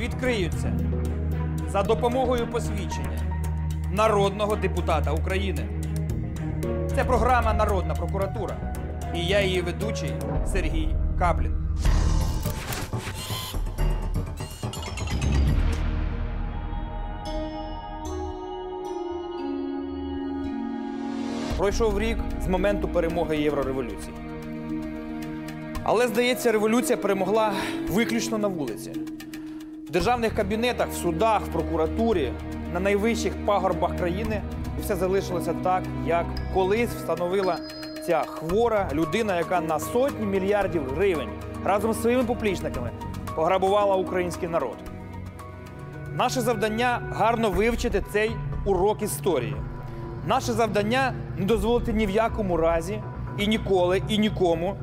відкриються за допомогою посвідчення народного депутата України. Це програма Народна прокуратура. І я її ведучий Сергій Каплін. Пройшов рік з моменту перемоги Єврореволюції. Але, здається, революція перемогла виключно на вулиці. В державних кабінетах, в судах, в прокуратурі, на найвищих пагорбах країни все залишилося так, як колись встановила ця хвора людина, яка на сотні мільярдів гривень разом з своїми поплічниками пограбувала український народ. Наше завдання гарно вивчити цей урок історії. Наше завдання не дозволити ні в якому разі і ніколи, і нікому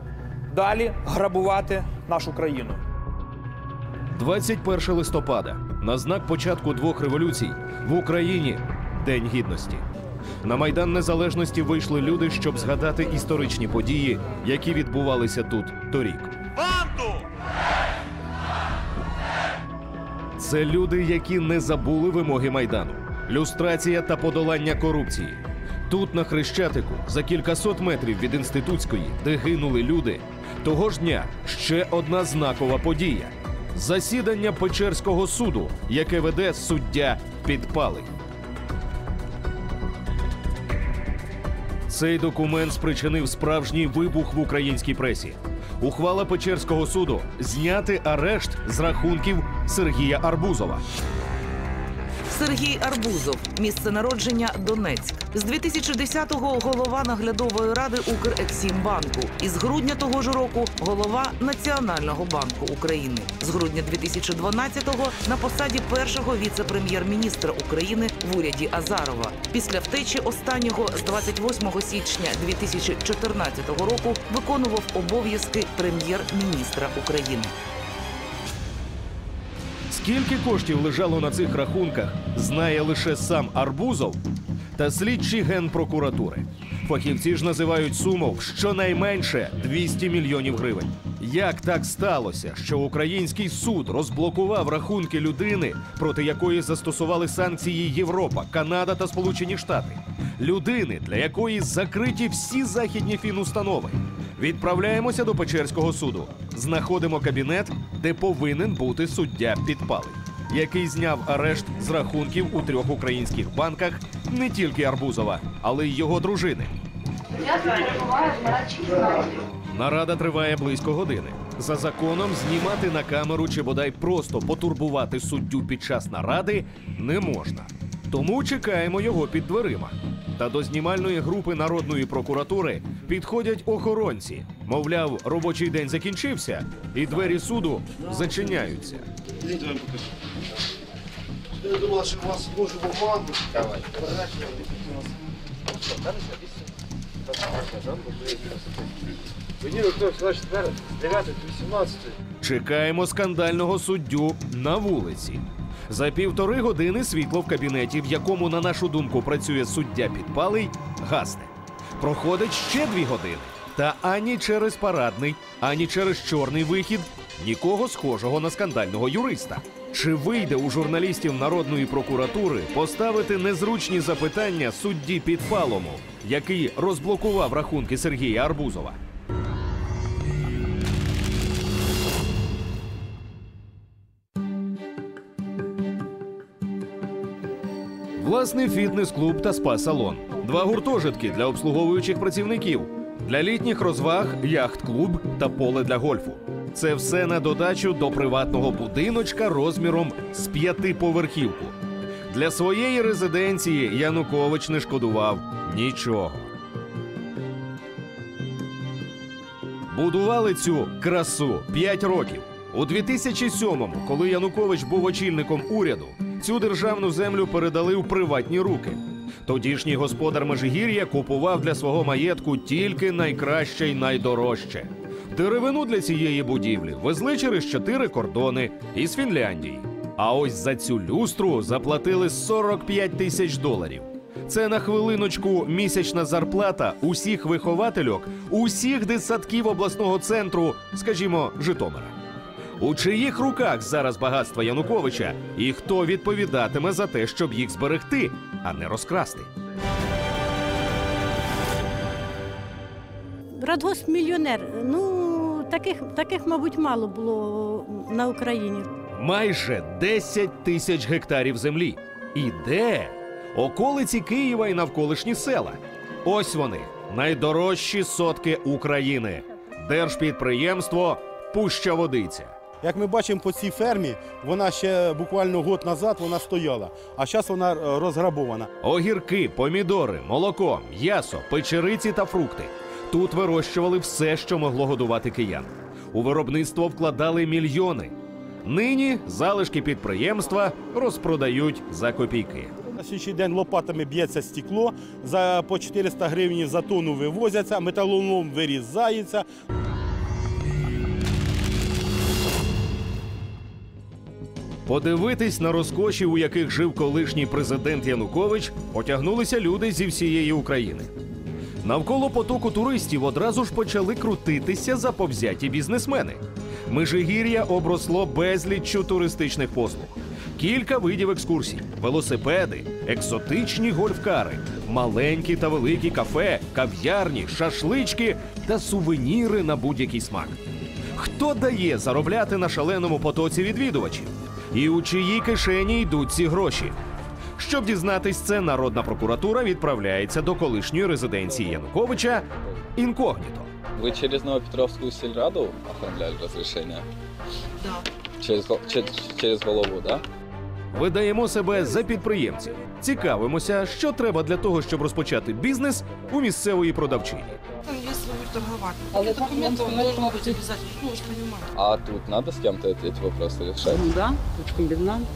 далі грабувати нашу країну. 21 листопада на знак початку двох революцій в Україні День Гідності. На Майдан Незалежності вийшли люди, щоб згадати історичні події, які відбувалися тут торік. Це люди, які не забули вимоги майдану, люстрація та подолання корупції. Тут, на Хрещатику, за кількасот метрів від інститутської, де гинули люди, того ж дня ще одна знакова подія: засідання Печерського суду, яке веде суддя Підпалий. Цей документ спричинив справжній вибух в українській пресі. Ухвала Печерського суду зняти арешт з рахунків Сергія Арбузова. Сергій Арбузов, місце народження Донецьк. З 2010-го голова наглядової ради Укрексімбанку. І з грудня того ж року голова Національного банку України. З грудня 2012-го на посаді першого віце-прем'єр-міністра України в уряді Азарова. Після втечі останнього з 28 січня 2014 року виконував обов'язки прем'єр-міністра України. Скільки коштів лежало на цих рахунках, знає лише сам Арбузов та слідчі генпрокуратури. Фахівці ж називають суму в щонайменше 200 мільйонів гривень. Як так сталося, що український суд розблокував рахунки людини, проти якої застосували санкції Європа, Канада та Сполучені Штати? Людини, для якої закриті всі західні фінустанови. Відправляємося до Печерського суду. Знаходимо кабінет, де повинен бути суддя підпалий, який зняв арешт з рахунків у трьох українських банках не тільки Арбузова, але й його дружини. Я перебуваю в нарадчій кімнаті. Нарада триває близько години. За законом знімати на камеру чи бодай просто потурбувати суддю під час наради не можна. Тому чекаємо його під дверима. Та до знімальної групи народної прокуратури підходять охоронці. Мовляв, робочий день закінчився, і двері суду зачиняються. Я вам покажу. Я думал, что у вас может бумагу. Давай. Мені хтось, значить, 9 18 Чекаємо скандального суддю на вулиці. За півтори години світло в кабінеті, в якому, на нашу думку, працює суддя підпалий, гасне. Проходить ще дві години. Та ані через парадний, ані через чорний вихід нікого схожого на скандального юриста. Чи вийде у журналістів народної прокуратури поставити незручні запитання судді підпалому, який розблокував рахунки Сергія Арбузова? Власний фітнес-клуб та спа-салон. Два гуртожитки для обслуговуючих працівників. Для літніх розваг яхт-клуб та поле для гольфу. Це все на додачу до приватного будиночка розміром з п'ятиповерхівку. Для своєї резиденції Янукович не шкодував нічого. Будували цю красу 5 років. У 2007-му, коли Янукович був очільником уряду, цю державну землю передали у приватні руки. Тодішній господар Межигір'я купував для свого маєтку тільки найкраще й найдорожче. Деревину для цієї будівлі везли через чотири кордони із Фінляндії. А ось за цю люстру заплатили 45 тисяч доларів. Це на хвилиночку місячна зарплата усіх виховательок, усіх дитсадків обласного центру, скажімо, Житомира. У чиїх руках зараз багатства Януковича, і хто відповідатиме за те, щоб їх зберегти, а не розкрасти? Радгосп мільйонер. Ну, таких, таких, мабуть, мало було на Україні. Майже 10 тисяч гектарів землі. І де? Околиці Києва і навколишні села. Ось вони найдорожчі сотки України. Держпідприємство Пуща Водиця. Як ми бачимо по цій фермі, вона ще буквально год назад вона стояла, а зараз вона е, розграбована. Огірки, помідори, молоко, м'ясо, печериці та фрукти. Тут вирощували все, що могло годувати киян. У виробництво вкладали мільйони. Нині залишки підприємства розпродають за копійки. На сьогоднішній день лопатами б'ється стекло, за по 400 гривень за тонну вивозяться, металолом вирізається. Подивитись на розкоші, у яких жив колишній президент Янукович, потягнулися люди зі всієї України. Навколо потоку туристів одразу ж почали крутитися заповзяті бізнесмени. Межигір'я обросло безліччю туристичних послуг. Кілька видів екскурсій, велосипеди, екзотичні гольфкари, маленькі та великі кафе, кав'ярні, шашлички та сувеніри на будь-який смак. Хто дає заробляти на шаленому потоці відвідувачів? І у чиї кишені йдуть ці гроші? Щоб дізнатись це, народна прокуратура відправляється до колишньої резиденції Януковича інкогніто. Ви через Новопетровську сільраду оформляли розрішення? Да. Через, через, че- через голову, да? Видаємо себе за підприємців. Цікавимося, що треба для того, щоб розпочати бізнес у місцевої продавчині. Если вы торговать. Але Это документ он должен быть обязательно. Ну, вы же понимаете. А тут надо с кем-то эти, эти вопросы решать? Ну да, тут комбинант.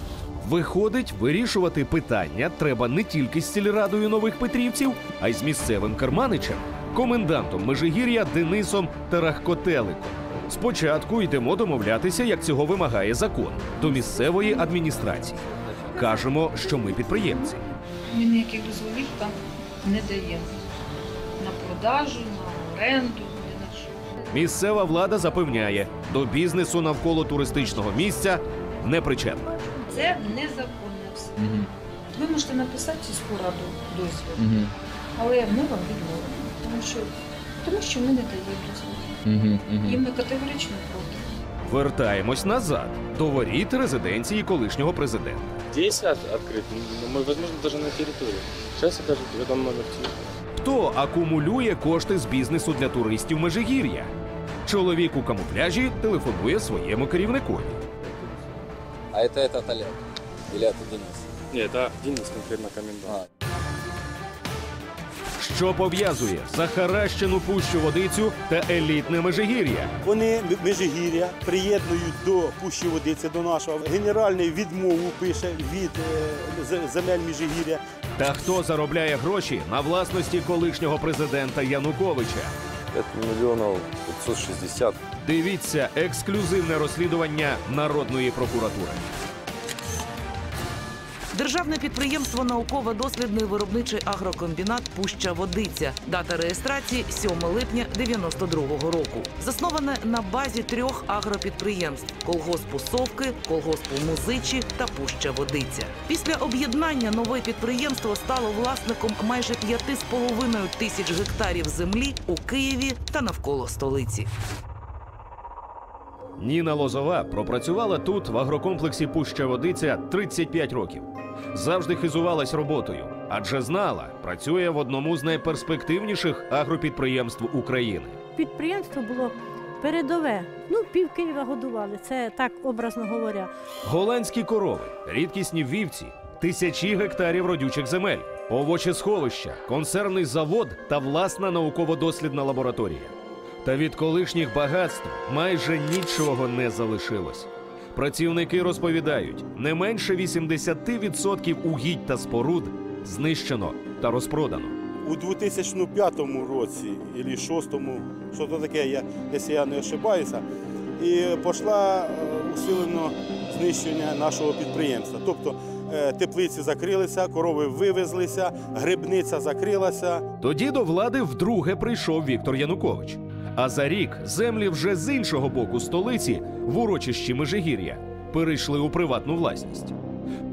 Виходить, вирішувати питання треба не тільки з сільрадою нових петрівців, а й з місцевим керманичем, комендантом Межигір'я Денисом Тарахкотеликом. Спочатку йдемо домовлятися, як цього вимагає закон, до місцевої адміністрації. Кажемо, що ми підприємці. Ми ніяких дозволів там не даємо. На продажу, на оренду, ні на що. Місцева влада запевняє, до бізнесу навколо туристичного місця не причетна. Це незаконне все. Угу. Ви можете написати сільську раду дозвіл, Угу. але ми вам відмовимо. Тому що, тому що ми не даємо дозволу. Угу. І ми категорично проти. Вертаємось назад до воріт резиденції колишнього президента. Здесь от- открыт, ну, мы, возможно, даже на территории. Сейчас я даже я дам номер телефона. Хто акумулює кошти з бізнесу для туристів Межигір'я? Чоловік у камуфляжі телефонує своєму керівникові. А это этот Олег? Или это Денис? Нет, это Денис конкретно комендант. Що пов'язує захаращену пущу водицю та елітне Межигір'я? Вони Межигір'я приєднують до Пущі Водиці, до нашого. Генеральний відмову пише від е, земель Межигір'я. Та хто заробляє гроші на власності колишнього президента Януковича? 5 миллионов 560. Дивіться ексклюзивне розслідування народної прокуратури. Державне підприємство науково-дослідний виробничий агрокомбінат Пуща Водиця. Дата реєстрації 7 липня 92-го року. Засноване на базі трьох агропідприємств: колгоспу Совки, колгоспу Музичі та Пуща Водиця. Після об'єднання нове підприємство стало власником майже 5,5 тисяч гектарів землі у Києві та навколо столиці. Ніна Лозова пропрацювала тут в агрокомплексі Пуща Водиця 35 років. Завжди хизувалась роботою, адже знала, працює в одному з найперспективніших агропідприємств України. Підприємство було передове. Ну, пів Києва годували, це так образно говоря. Голландські корови, рідкісні вівці, тисячі гектарів родючих земель, овочесховища, консервний завод та власна науково-дослідна лабораторія. Та від колишніх багатств майже нічого не залишилось. Працівники розповідають, не менше 80% угідь та споруд знищено та розпродано. У 2005 році або 2006, що то таке, я, якщо я не ошибаюся, і пішла е, усилено знищення нашого підприємства. Тобто е, теплиці закрилися, корови вивезлися, грибниця закрилася. Тоді до влади вдруге прийшов Віктор Янукович. А за рік землі вже з іншого боку столиці, в урочищі Межигір'я, перейшли у приватну власність.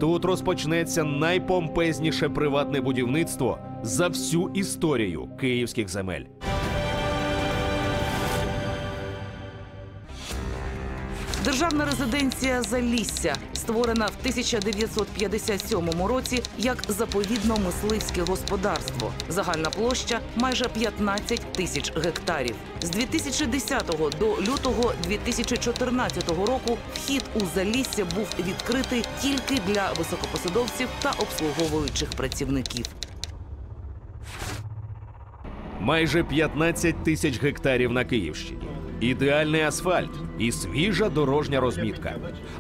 Тут розпочнеться найпомпезніше приватне будівництво за всю історію київських земель. Державна резиденція Залісся створена в 1957 році як заповідно-мисливське господарство. Загальна площа майже 15 тисяч гектарів. З 2010 до лютого 2014 року вхід у Залісся був відкритий тільки для високопосадовців та обслуговуючих працівників. Майже 15 тисяч гектарів на Київщині. Ідеальний асфальт і свіжа дорожня розмітка.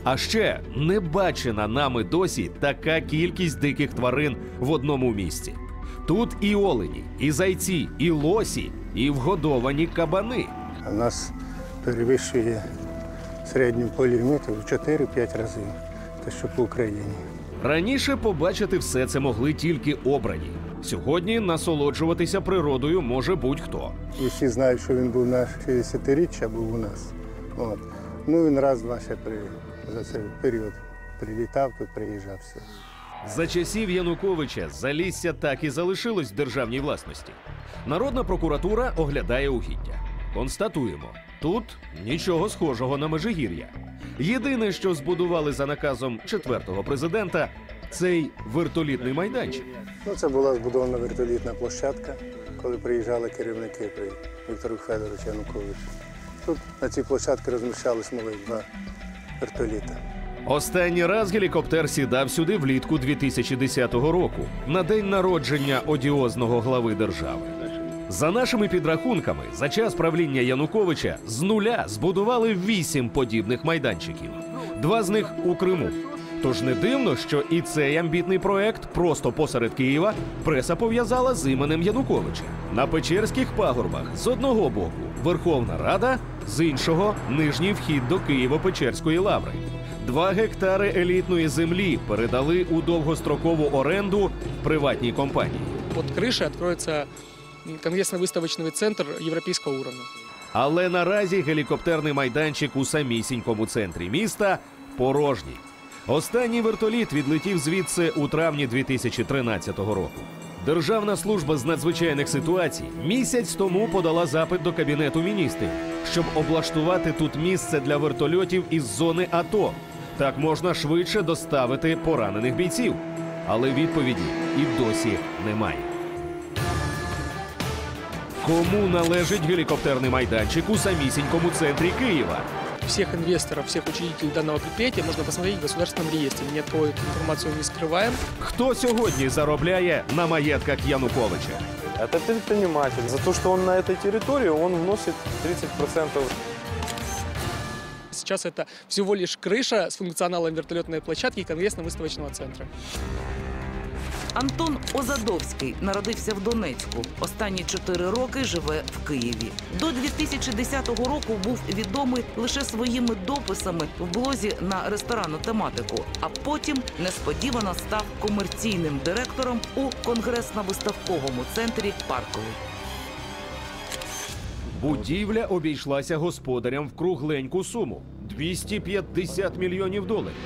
А ще не бачена нами досі така кількість диких тварин в одному місці. Тут і олені, і зайці, і лосі, і вгодовані кабани. У нас перевищує середню поліметр в 4-5 разів, те, що по Україні. Раніше побачити все це могли тільки обрані. Сьогодні насолоджуватися природою може будь-хто. І всі знають, що він був на 60-річчя, був у нас. От. Ну він раз-два ще при, за цей період прилітав, тут приїжджав все. За часів Януковича Залісся так і залишилось в державній власності. Народна прокуратура оглядає угіддя. Констатуємо, тут нічого схожого на Межигір'я. Єдине, що збудували за наказом четвертого президента, цей вертолітний майданчик. Ну, це була збудована вертолітна площадка, коли приїжджали керівники при Віктору Федоровичу Януковичу. Тут на цій площадці розміщались малих два вертоліта. Останній раз гелікоптер сідав сюди влітку 2010 року, на день народження одіозного глави держави. За нашими підрахунками, за час правління Януковича з нуля збудували вісім подібних майданчиків, два з них у Криму. Тож не дивно, що і цей амбітний проект просто посеред Києва преса пов'язала з іменем Януковича. На Печерських пагорбах з одного боку Верховна Рада, з іншого нижній вхід до Києво-Печерської лаври. Два гектари елітної землі передали у довгострокову оренду приватній компанії. Под крышей откроется конгрессно-выставочный центр европейского уровня. Але наразі гелікоптерний майданчик у самісінькому центрі міста порожній. Останній вертоліт відлетів звідси у травні 2013 року. Державна служба з надзвичайних ситуацій місяць тому подала запит до кабінету міністрів, щоб облаштувати тут місце для вертольотів із зони АТО. Так можна швидше доставити поранених бійців. Але відповіді і досі немає. Кому належить гелікоптерний майданчик у самісінькому центрі Києва? Всех инвесторов, всех учредителей данного предприятия можно посмотреть в государственном реестре. Ни от кого эту информацию не скрываем. Хто сьогодні заробляє на маєтках Януковича? Это предприниматель. За то, что он на этой территории, он вносит 30%. Сейчас это всего лишь крыша с функционалом вертолетной площадки и конгрессно-выставочного центра. Антон Озадовський народився в Донецьку. Останні чотири роки живе в Києві. До 2010 року був відомий лише своїми дописами в блозі на ресторанну тематику. А потім несподівано став комерційним директором у конгресно-виставковому центрі Парковий. Будівля обійшлася господарям в кругленьку суму 250 мільйонів доларів.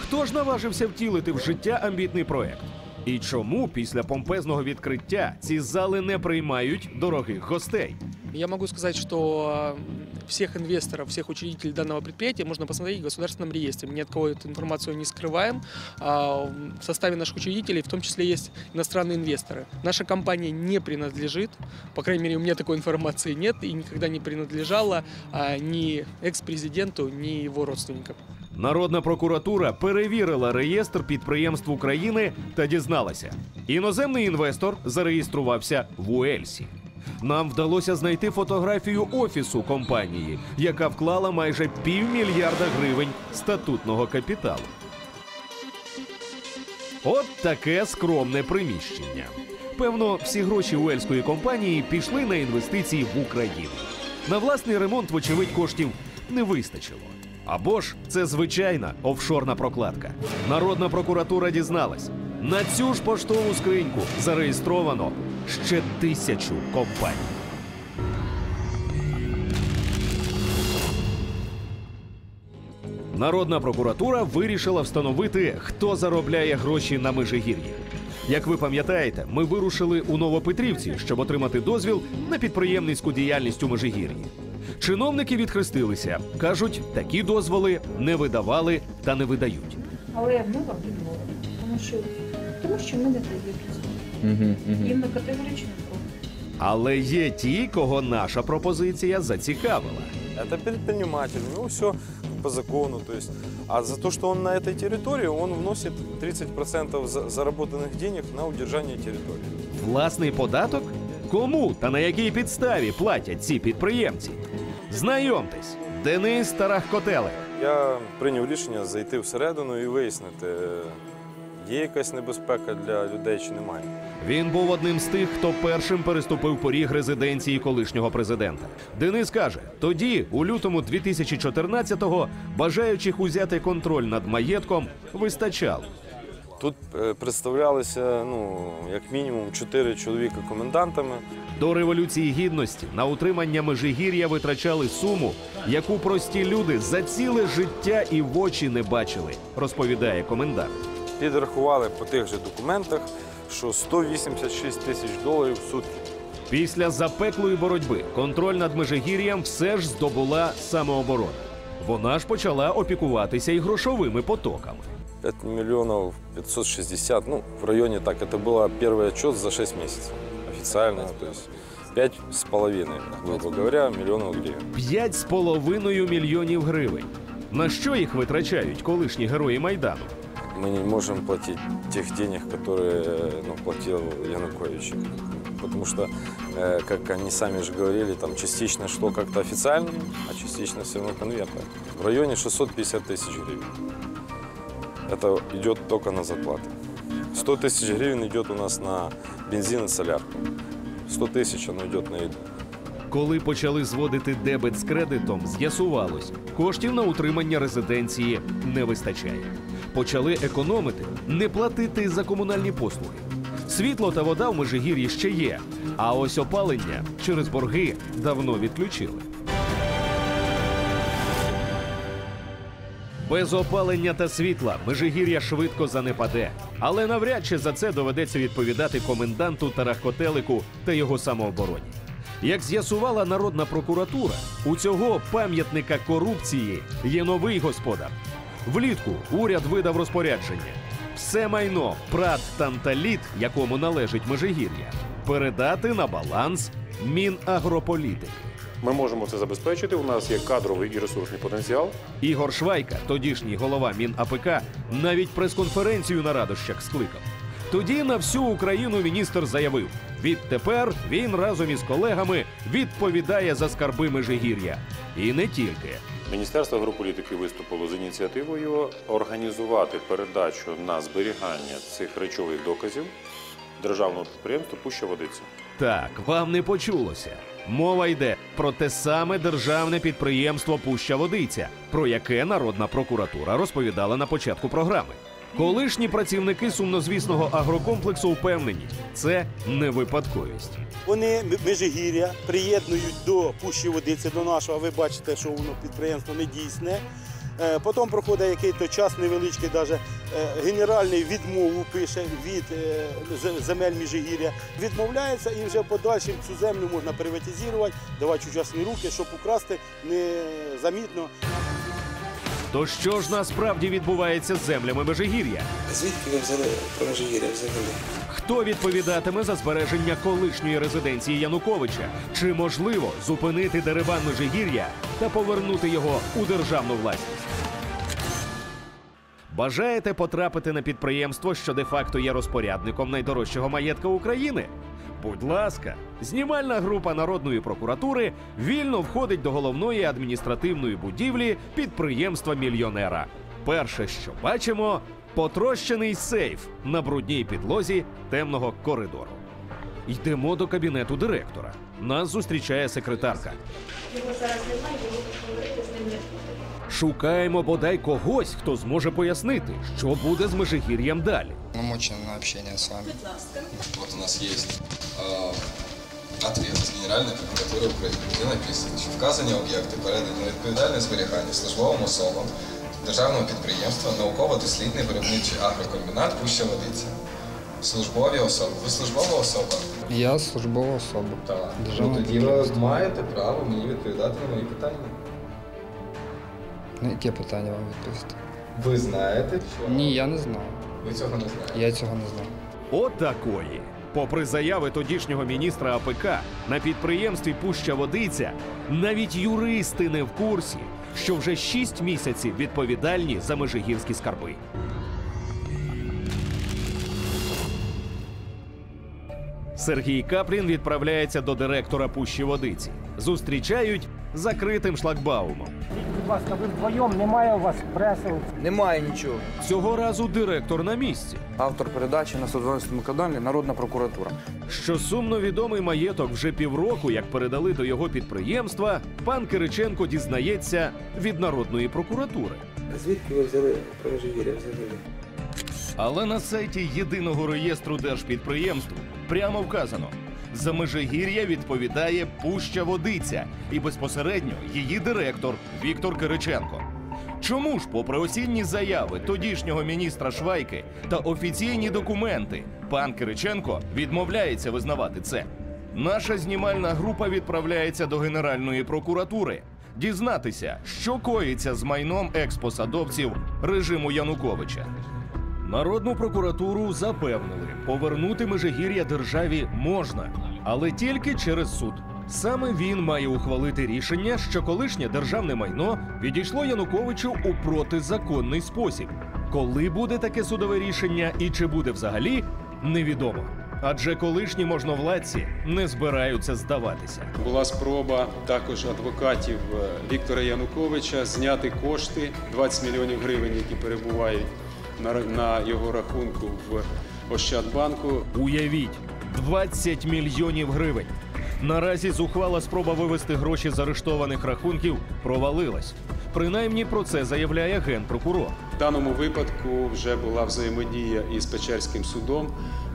Хто ж наважився втілити в життя амбітний проект? І чому після помпезного відкриття ці зали не приймають дорогих гостей? Я могу сказать, что э, всех инвесторов, всех учредителей данного предприятия можно посмотреть в государственном реестре. Мы ни от кого эту информацию не скрываем. А В составе наших учредителей в том числе есть иностранные инвесторы. Наша компания не принадлежит, по крайней мере, у меня такой информации нет и никогда не принадлежала а, ни экс-президенту, ни его родственникам. Народна прокуратура перевірила реєстр підприємств України та дізналася, іноземний інвестор зареєструвався в Уельсі. Нам вдалося знайти фотографію офісу компанії, яка вклала майже півмільярда гривень статутного капіталу. От таке скромне приміщення. Певно, всі гроші уельської компанії пішли на інвестиції в Україну. На власний ремонт, вочевидь, коштів не вистачило. Або ж це звичайна офшорна прокладка. Народна прокуратура дізналась, на цю ж поштову скриньку зареєстровано ще тисячу компаній. Народна прокуратура вирішила встановити, хто заробляє гроші на Межигір'ї. Як ви пам'ятаєте, ми вирушили у Новопетрівці, щоб отримати дозвіл на підприємницьку діяльність у Межигір'ї. Чиновники відхрестилися, кажуть, такі дозволи не видавали та не видають. Але ми вам відмовимо. Тому що, тому що ми не даємо дозволу. Їм ми категорично проти. Але є ті, кого наша пропозиція зацікавила. Это предприниматель, у него все по закону. То есть, а за то, что он на этой территории, он вносит 30% за- заработанных денег на удержание территории. Власний податок? Кому та на якій підставі платять ці підприємці? Знайомтесь, Денис Тарахкотелик. Я прийняв рішення зайти всередину і вияснити, є якась небезпека для людей чи немає. Він був одним з тих, хто першим переступив поріг резиденції колишнього президента. Денис каже: тоді, у лютому 2014-го, бажаючих узяти контроль над маєтком вистачало. Тут е, представлялися ну, як мінімум чотири чоловіка комендантами. До революції гідності на утримання межигір'я витрачали суму, яку прості люди за ціле життя і в очі не бачили, розповідає комендант. Підрахували по тих же документах, що 186 тисяч доларів в сутки. Після запеклої боротьби контроль над Межигір'ям все ж здобула самооборона. Вона ж почала опікуватися і грошовими потоками. 5 миллионов 560, ну, в районе так. Это был первый отчет за 6 месяцев. Официально, то есть пять с половиной, грубо говоря, миллионов гривен. П'ять з половиною мільйонів гривень. На що їх витрачають колишні герої майдану? Мы не можем платить тех денег, которые ну, платил Янукович. Потому что, э, как они сами же говорили, там частично шло как-то официально, а частично все равно конверта. В районе 650 тысяч гривен. Это идет только на зарплаты. 100 тысяч гривен идет у нас на бензин и солярку. 100 тысяч оно идет на еду. Коли почали зводити дебет з кредитом, з'ясувалось, коштів на утримання резиденції не вистачає. Почали економити, не платити за комунальні послуги. Світло та вода в Межигір'ї ще є, а ось опалення через борги давно відключили. Без опалення та світла Межигір'я швидко занепаде, але навряд чи за це доведеться відповідати коменданту Тарахкотелику та його самообороні. Як з'ясувала народна прокуратура, у цього пам'ятника корупції є новий господар. Влітку уряд видав розпорядження: все майно прат Танталіт, якому належить Межигір'я, передати на баланс Мінагрополітики. Ми можемо це забезпечити. У нас є кадровий і ресурсний потенціал. Ігор Швайка, тодішній голова МінАПК, навіть прес-конференцію на радощах скликав. Тоді на всю Україну міністр заявив: відтепер він разом із колегами відповідає за скарби Межигір'я. І не тільки. Міністерство агрополітики виступило з ініціативою організувати передачу на зберігання цих речових доказів державного підприємства Пуща Водиця. Так, вам не почулося. Мова йде про те саме державне підприємство Пуща Водиця, про яке народна прокуратура розповідала на початку програми. Колишні працівники сумнозвісного агрокомплексу впевнені, це не випадковість. Вони Межигір'я приєднують до пущі водиці, до нашого. Ви бачите, що воно підприємство не дійсне. Потім проходить якийсь час невеличкий, даже е, генеральний відмову пише від е, земель Міжигір'я. Відмовляється і вже в подальшому цю землю можна приватизувати, давати у частні руки, щоб украсти незамітно. То що ж насправді відбувається з землями Межигір'я? Звідки ви взяли про Межигір'я взагалі? Хто відповідатиме за збереження колишньої резиденції Януковича? Чи можливо зупинити дерибан Межигір'я та повернути його у державну власність? Бажаєте потрапити на підприємство, що де-факто є розпорядником найдорожчого маєтка України? Будь ласка, знімальна група народної прокуратури вільно входить до головної адміністративної будівлі підприємства мільйонера. Перше, що бачимо, потрощений сейф на брудній підлозі темного коридору. Йдемо до кабінету директора. Нас зустрічає секретарка. Його зараз немає, його поговорити з ним не Шукаємо бодай когось, хто зможе пояснити, що буде з Межигір'ям далі. Намочен на общение с вами. Вот у нас есть э, ответ з Генеральної прокуратури України, де написано, що вказані об'єкти передані на відповідальне зберігання службовим особам державного підприємства науково-дослідний виробничий агрокомбінат Пуща Водиця. Службові особи. Ви службова особа? Я службова особа. Так. Ну, тоді ви маєте право мені відповідати на мої питання. На яке питання вам відповісти? Ви знаєте, що Ні, я не знаю. ви цього не знаєте. Я цього не знаю. Отакої. Попри заяви тодішнього міністра АПК на підприємстві Пуща Водиця, навіть юристи не в курсі, що вже 6 місяців відповідальні за межигірські скарби. Сергій Каплін відправляється до директора Пущі Водиці. Зустрічають закритим шлагбаумом. Будь ласка, ви вдвоєм, немає у вас преси? Немає нічого. Цього разу директор на місці. Автор передачі на 112 каналі Народна прокуратура. Що сумно відомий маєток вже півроку, як передали до його підприємства, пан Кириченко дізнається від народної прокуратури. Звідки ви взяли взагалі? Але на сайті єдиного реєстру держпідприємств прямо вказано: за Межигір'я відповідає Пуща Водиця і безпосередньо її директор Віктор Кириченко. Чому ж, попри осінні заяви тодішнього міністра Швайки та офіційні документи, пан Кириченко відмовляється визнавати це? Наша знімальна група відправляється до Генеральної прокуратури дізнатися, що коїться з майном експосадовців режиму Януковича. Народну прокуратуру запевнили, повернути Межигір'я державі можна, але тільки через суд. Саме він має ухвалити рішення, що колишнє державне майно відійшло Януковичу у протизаконний спосіб. Коли буде таке судове рішення і чи буде взагалі, невідомо. Адже колишні можновладці не збираються здаватися. Була спроба також адвокатів е, Віктора Януковича зняти кошти 20 мільйонів гривень, які перебувають на, його рахунку в Ощадбанку. Уявіть, 20 мільйонів гривень. Наразі зухвала спроба вивести гроші з арештованих рахунків провалилась. Принаймні про це заявляє генпрокурор. В даному випадку вже була взаємодія із Печерським судом.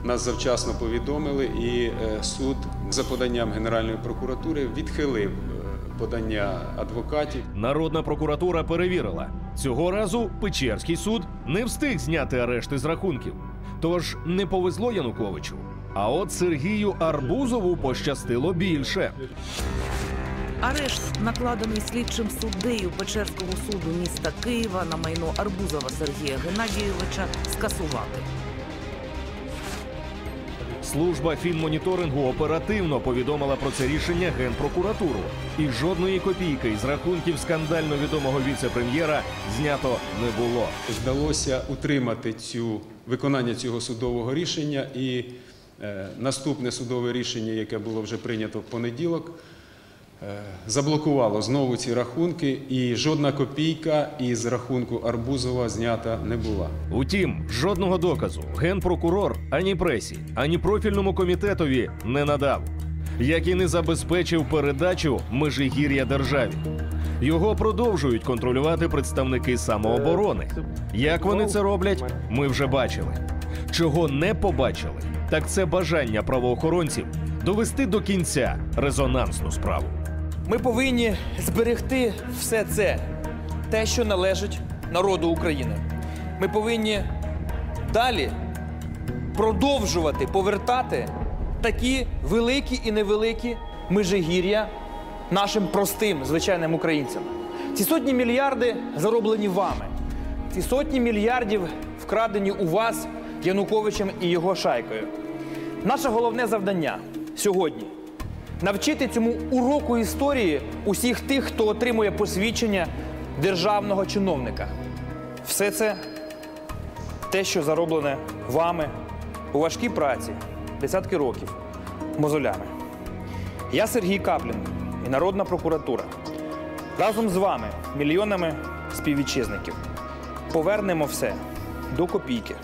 Нас завчасно повідомили, і е, суд за поданням Генеральної прокуратури відхилив е, подання адвокатів. Народна прокуратура перевірила. Цього разу Печерський суд не встиг зняти арешти з рахунків. Тож не повезло Януковичу. А от Сергію Арбузову пощастило більше. Арешт, накладений слідчим суддею Печерського суду міста Києва на майно Арбузова Сергія Геннадійовича, скасувати. Служба фінмоніторингу оперативно повідомила про це рішення генпрокуратуру. І жодної копійки із рахунків скандально відомого віце-прем'єра знято не було. Вдалося утримати цю виконання цього судового рішення, і е, наступне судове рішення, яке було вже прийнято в понеділок, заблокувало знову ці рахунки, і жодна копійка із рахунку Арбузова знята не була. Утім, жодного доказу генпрокурор ані пресі, ані профільному комітетові не надав, як і не забезпечив передачу межигір'я державі. Його продовжують контролювати представники самооборони. Як вони це роблять, ми вже бачили. Чого не побачили, так це бажання правоохоронців довести до кінця резонансну справу. Ми повинні зберегти все це, те, що належить народу України. Ми повинні далі продовжувати повертати такі великі і невеликі межигір'я нашим простим звичайним українцям. Ці сотні мільярди зароблені вами. Ці сотні мільярдів вкрадені у вас Януковичем і його шайкою. Наше головне завдання сьогодні навчити цьому уроку історії усіх тих, хто отримує посвідчення державного чиновника. Все це те, що зароблене вами у важкій праці, десятки років, мозолями. Я Сергій Каплін і Народна прокуратура. Разом з вами, мільйонами співвітчизників, повернемо все до копійки.